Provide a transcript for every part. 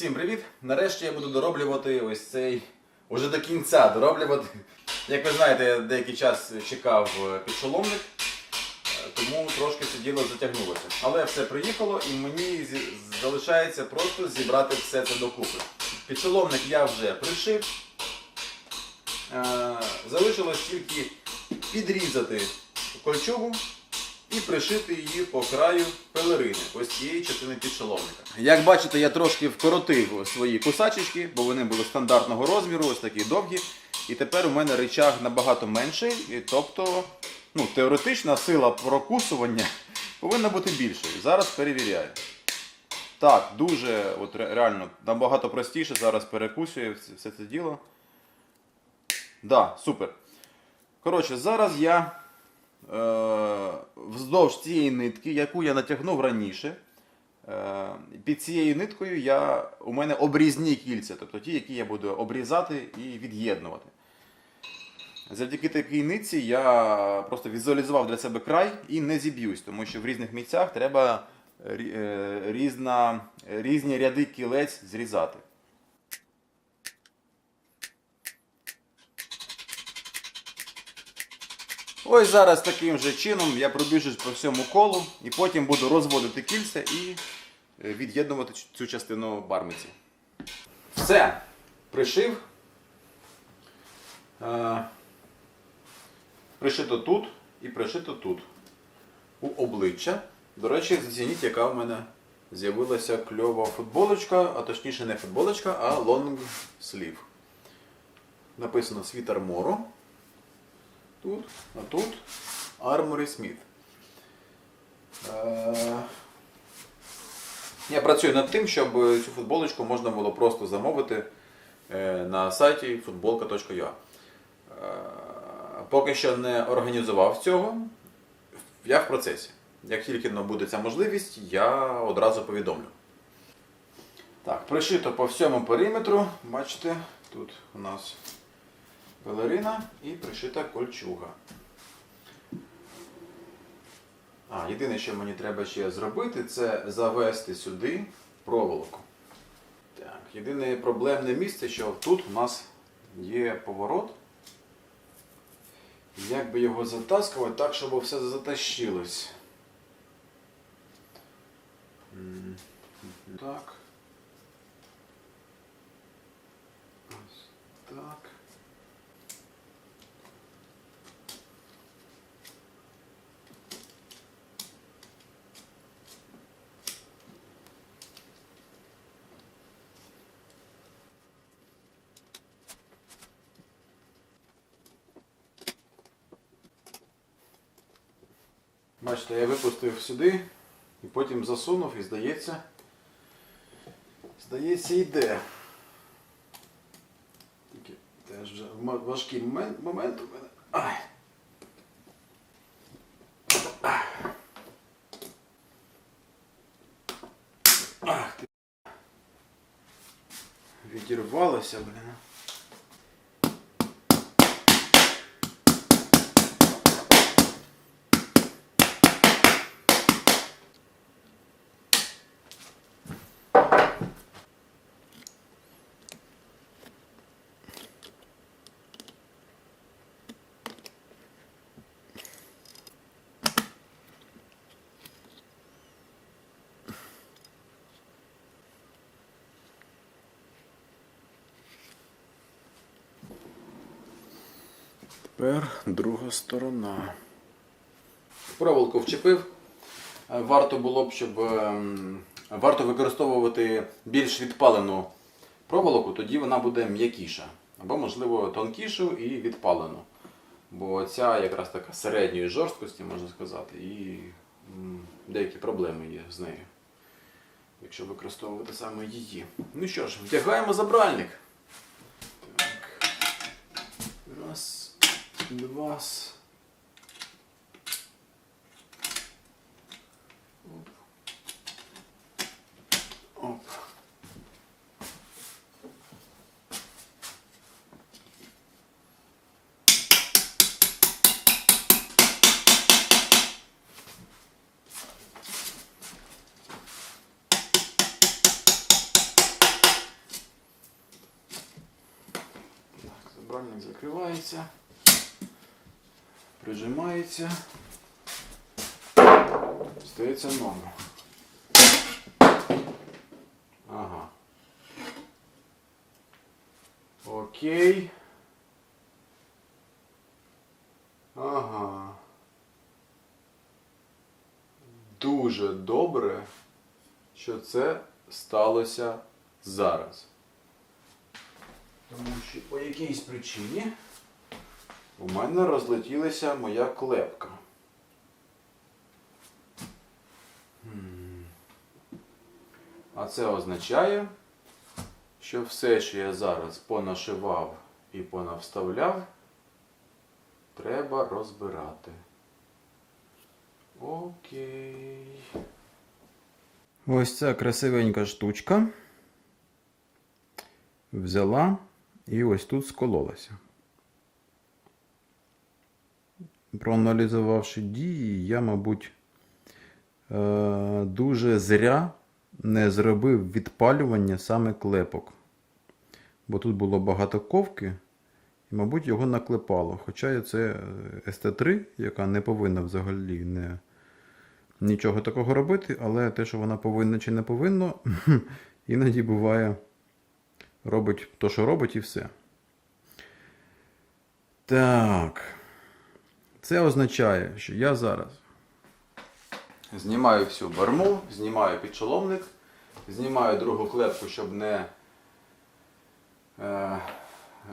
Всім привіт! Нарешті я буду дороблювати ось цей, уже до кінця дороблювати. Як ви знаєте, я деякий час чекав е, підшоломник, е, тому трошки це діло затягнулося. Але все приїхало і мені залишається просто зібрати все це докупи. Підшоломник я вже пришив. Е, Залишилось тільки підрізати кольчугу і пришити її по краю пелерини, ось цієї частини підшоломника. Як бачите, я трошки вкоротив свої кусачечки, бо вони були стандартного розміру, ось такі довгі. І тепер у мене рычаг набагато менший, і тобто ну, теоретична сила прокусування повинна бути більшою. Зараз перевіряю. Так, дуже от реально набагато простіше зараз перекусує все- це діло. Да, супер. Коротше, зараз я вздовж цієї нитки, яку я натягнув раніше. Е, під цією ниткою я, у мене обрізні кільця, тобто ті, які я буду обрізати і від'єднувати. Завдяки такій нитці я просто візуалізував для себе край і не зіб'юсь, тому що в різних місцях треба е, різна, різні ряди кілець зрізати. Ось зараз таким же чином я пробіжусь по всьому колу і потім буду розводити кільця і е, від'єднувати цю- частину бармиці. Все, пришив. Е, Пришито тут і пришито тут. У обличчя. До речі, зацініть, яка в мене з'явилася кльова футболочка, а точніше не футболочка, а лонг слів. Написано світер Моро. Тут, а тут Armory Smith. Е, Я працюю над тим, щоб цю футболочку можна було просто замовити е, на сайті futbolka.ua. Е, Поки що не організував цього. Я в процесі. Як тільки буде ця можливість, я одразу повідомлю. Так, пришито по всьому периметру. Бачите, тут у нас балерина і пришита кольчуга. А, єдине, що мені треба ще зробити, це завести сюди проволоку. Так, єдине проблемне місце, що тут у нас є поворот. Як би його затаскувати так, щоб все затащилось. Так. Ось так. Бачите, я випустив сюди і потім засунув і здається. Здається, йде. Тільки теж вже важкий момент, момент у мене. Ай. Ах ти. Відірвалося, блін. Тепер друга сторона. Проволоку вчепив. Е, Варто було б, щоб ем, варто використовувати більш відпалену проволоку, тоді вона буде м'якіша. Або, можливо, тонкішу і відпалену. Бо ця якраз така середньої жорсткості, можна сказати, і деякі проблеми є з нею. Якщо використовувати саме її. Ну що ж, вдягаємо забральник. Так. Раз, Львас. Оп. закрывается прижимається, стається ногу. Ага. Окей. Ага. Дуже добре, що це сталося зараз. Тому що по якійсь причині у мене розлетілася моя клепка. А це означає, що все, що я зараз понашивав і понавставляв, треба розбирати. Окей. Ось ця красивенька штучка взяла і ось тут скололася. Проаналізувавши дії, я, мабуть, е, дуже зря не зробив відпалювання саме клепок. Бо тут було багато ковки, і, мабуть, його наклепало. Хоча це е, СТ3, яка не повинна взагалі не, нічого такого робити, але те, що вона повинна чи не повинна, іноді буває, робить то, що робить, і все. Так. Це означає, що я зараз знімаю всю барму, знімаю підшоломник, знімаю другу клепку, щоб не. Е,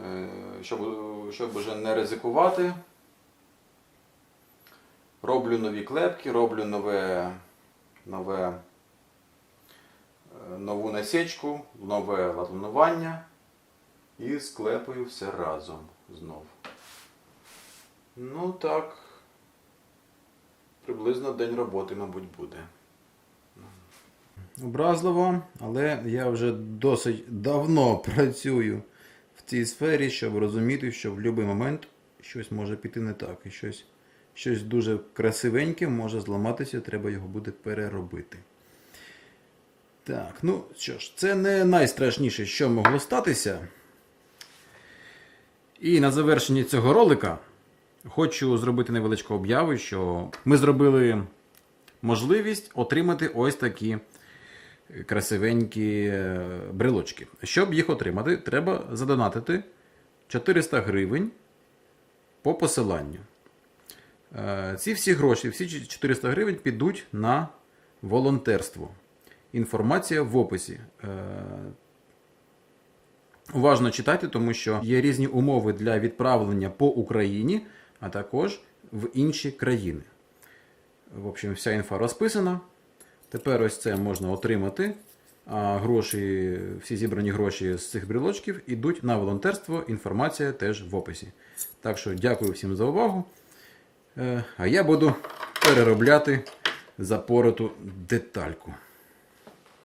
е, щоб, щоб уже не ризикувати. Роблю нові клепки, роблю нове, нове, е, нову насічку, нове латунування і склепаю все разом знов. Ну так, приблизно день роботи, мабуть, буде. Образливо, але я вже досить давно працюю в цій сфері, щоб розуміти, що в будь-який момент щось може піти не так. І щось, щось дуже красивеньке може зламатися, треба його буде переробити. Так, ну що ж, це не найстрашніше, що могло статися. І на завершенні цього ролика хочу зробити невеличку об'яву, що ми зробили можливість отримати ось такі красивенькі е, брелочки. Щоб їх отримати, треба задонатити 400 гривень по посиланню. Е, Ці всі гроші, всі 400 гривень підуть на волонтерство. Інформація в описі. Е, Уважно читайте, тому що є різні умови для відправлення по Україні, а також в інші країни. В общем, вся інфа розписана. Тепер ось це можна отримати. А гроші, всі зібрані гроші з цих брілочків йдуть на волонтерство. Інформація теж в описі. Так що дякую всім за увагу. Е, А я буду переробляти запороту детальку.